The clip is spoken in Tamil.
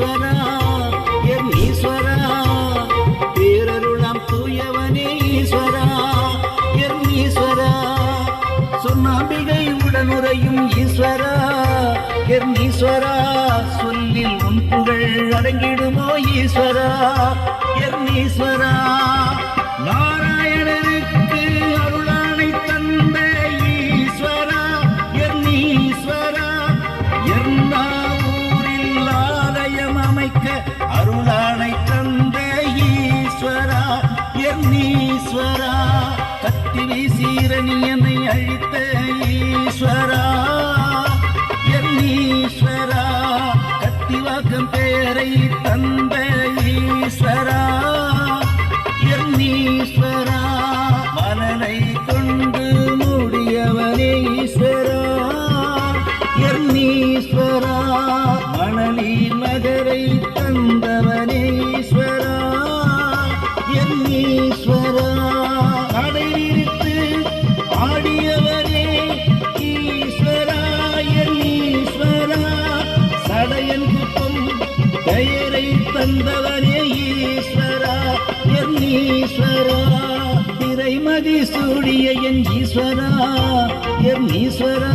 ஈஸ்வரா என் ஈஸ்வரா பேரருளாம் தூயவனே ஈஸ்வரா என் ஈஸ்வரா. சொன்னாம்பிகை உடனுரையும் ஈஸ்வரா என் ஈஸ்வரா. சொல்லில் உன் புகழ் அடங்கிடுமோ ஈஸ்வரா என் நாராயணனுக்கு அருளானை தந்த ஈஸ்வரா என் ஈஸ்வரா. என் ஈஸ்வரா கத்தி வீசீரணியனை அழித்த ஈஸ்வரா. எண்ணீஸ்வரா ஈஸ்வரா கத்திவாக்கம் பெயரை தந்த ஈஸ்வரா. எண்ணீஸ்வரா ஈஸ்வரா மனனை கொண்டு மூடியவனே ஈஸ்வரா. எண்ணீஸ்வரா மணலி மகரை தந்தவனே என் ஈஸ்வரா கடை நிறுத்து ஆடியவனே ஈஸ்வரா என் ஈஸ்வரா. சடையன் குப்பம் பெயரை தந்தவனே ஈஸ்வரா என் ஈஸ்வரா. திரைமதி சூடிய என் ஈஸ்வரா என் ஈஸ்வரா.